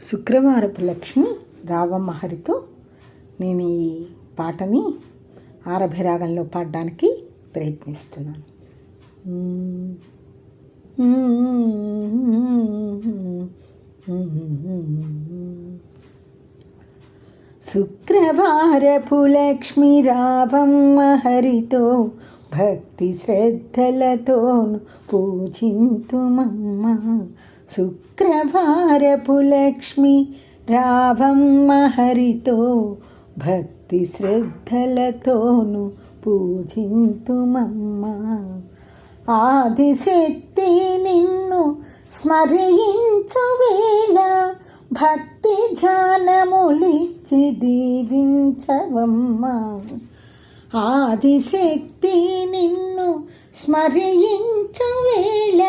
శుక్రవారపు లక్ష్మి రావమ్మ హరితో నేను ఈ పాటని ఆరభిరాగంలో పాడడానికి ప్రయత్నిస్తున్నాను. శుక్రవారపు లక్ష్మి రావమ్మ హరితో భక్తి శ్రద్ధలతోను పూజింతుమమ్మ. శుక్రవారపు లక్ష్మి రావమ్మ హరితో భక్తి శ్రద్ధలతోను పూజింతుమమ్మ. ఆదిశక్తి నిన్ను స్మరించు వేళ భక్తి ధ్యానములిచ్చి దీవించవమ్మా. ఆదిశక్తి నిన్ను స్మరించవేళ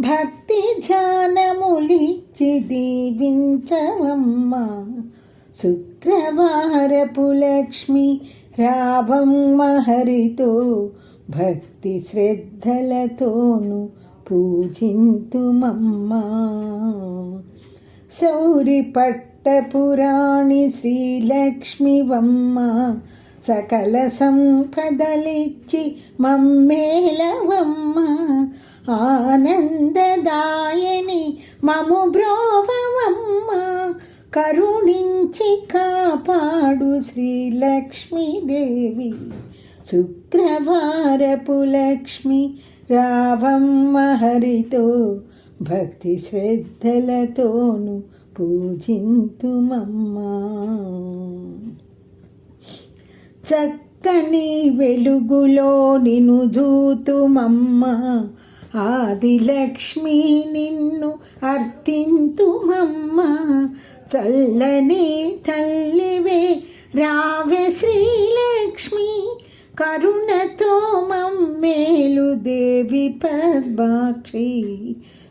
భక్తి ధ్యానములిచ్చి దీవించవమ్మ. శుక్రవారపు లక్ష్మి రావమ్మ హరితో భక్తి శ్రద్ధలతోను పూజింతుమమ్మ. సౌరి పట్టపురాణి శ్రీలక్ష్మివమ్మ సకల సంపదలిచ్చి మమ్మేలవమ్మ ఆనందదాయని మము బ్రోవమ్మ కరుణించి కాపాడు శ్రీలక్ష్మీదేవి. శుక్రవారపు లక్ష్మి రావమ్మ హరితో భక్తి శ్రద్ధలతోను పూజింతుమమ్మా. చక్కని వెలుగులో నిను జూతుమమ్మ. ఆదిలక్ష్మి నిన్ను అర్థింతుమమ్మ చల్లని తల్లివే రావే శ్రీలక్ష్మి. కరుణతో మమ్మేలు దేవి పద్మాక్షి.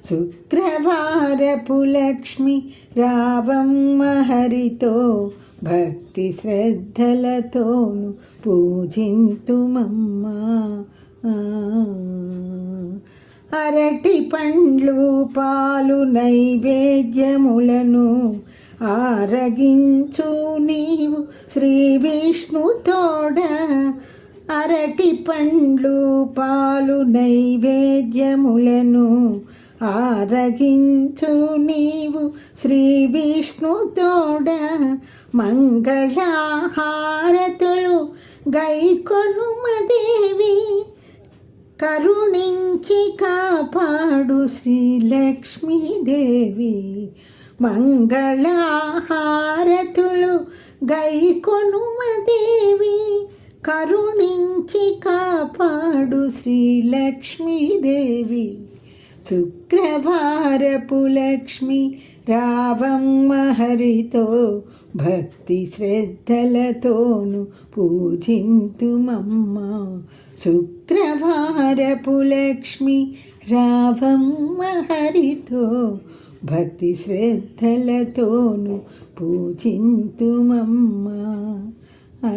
శుక్రవారపు లక్ష్మి రావమ్మ హరితో భక్తి శ్రద్ధలతోను పూజింతుమమ్మా. అరటి పండ్లు పాలు నైవేద్యములను ఆరగించు నీవు శ్రీ విష్ణు తోడ. అరటి పండ్లు పాలు నైవేద్యములను ఆరగించు నీవు శ్రీ విష్ణు తోడ మంగళహారతులు గైకొనుమదేవి కరుణించి కాపాడు శ్రీలక్ష్మీదేవి మంగళహారతులు గైకొనుమదేవి కరుణించి కాపాడు శ్రీలక్ష్మీదేవి శుక్రవారపు లక్ష్మి రావమ్మ హరితో భక్తి శ్రద్ధలతోను పూజింతుమమ్మ శుక్రవారపు లక్ష్మి రావమ్మ హరితో భక్తి శ్రద్ధలతోను పూజింతుమమ్మ ఆ